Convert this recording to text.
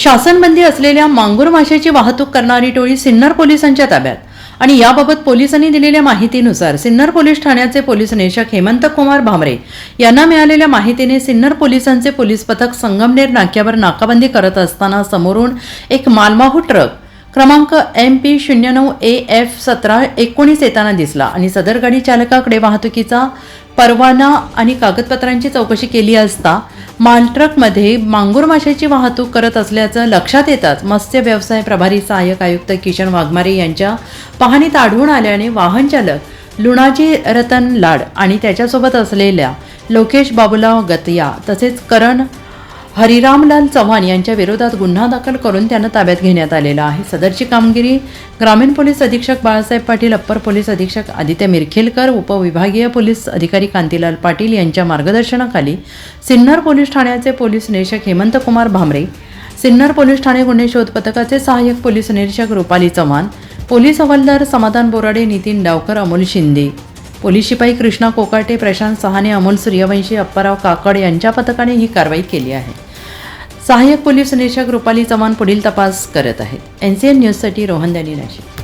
शासनबंदी असलेल्या मांगूर माशाची वाहतूक करणारी टोळी सिन्नर पोलिसांच्या ताब्यात. आणि याबाबत पोलिसांनी दिलेल्या माहितीनुसार सिन्नर पोलीस ठाण्याचे पोलीस निरीक्षक हेमंत कुमार भामरे यांना मिळालेल्या माहितीने सिन्नर पोलिसांचे पोलीस पथक संगमनेर नाक्यावर नाकाबंदी करत असताना समोरून एक मालवाहू ट्रक क्रमांक एम पी शून्य नऊ ए एफ सतरा एकोणीस येताना दिसला आणि सदर गाडी चालकाकडे वाहतुकीचा परवाना आणि कागदपत्रांची चौकशी केली असता मालट्रकमध्ये मांगूर माशाची वाहतूक करत असल्याचं लक्षात येताच मत्स्य व्यवसाय प्रभारी सहाय्यक आयुक्त किशन वाघमारे यांच्या पाहणीत आढळून आल्याने वाहनचालक लुणाजी रतन लाड आणि त्याच्यासोबत असलेल्या लोकेश बाबुलाव गतिया तसेच करण हरिरामलाल चव्हाण यांच्या विरोधात गुन्हा दाखल करून त्यांना ताब्यात घेण्यात आलेला आहे. सदरची कामगिरी ग्रामीण पोलीस अधीक्षक बाळासाहेब पाटील अप्पर पोलीस अधीक्षक आदित्य मिरखेलकर उपविभागीय पोलीस अधिकारी कांतीलाल पाटील यांच्या मार्गदर्शनाखाली सिन्नर पोलीस ठाण्याचे पोलीस निरीक्षक हेमंत कुमार भामरे सिन्नर पोलीस ठाणे गुन्हे शोध पथकाचे सहाय्यक पोलीस निरीक्षक रुपाली चव्हाण पोलीस हवालदार समाधान बोराडे नितीन डावकर अमोल शिंदे पोलीस शिपाई कृष्णा कोकाटे प्रशांत सहाने अमोल सूर्यवंशी अप्पाराव काकड यांच्या पथकाने ही कारवाई केली आहे. सहाय्यक पोलीस निरीक्षक रुपाली चव्हाण पुढील तपास करत आहेत. एन सी एन न्यूजसाठी रोहन नाशिक.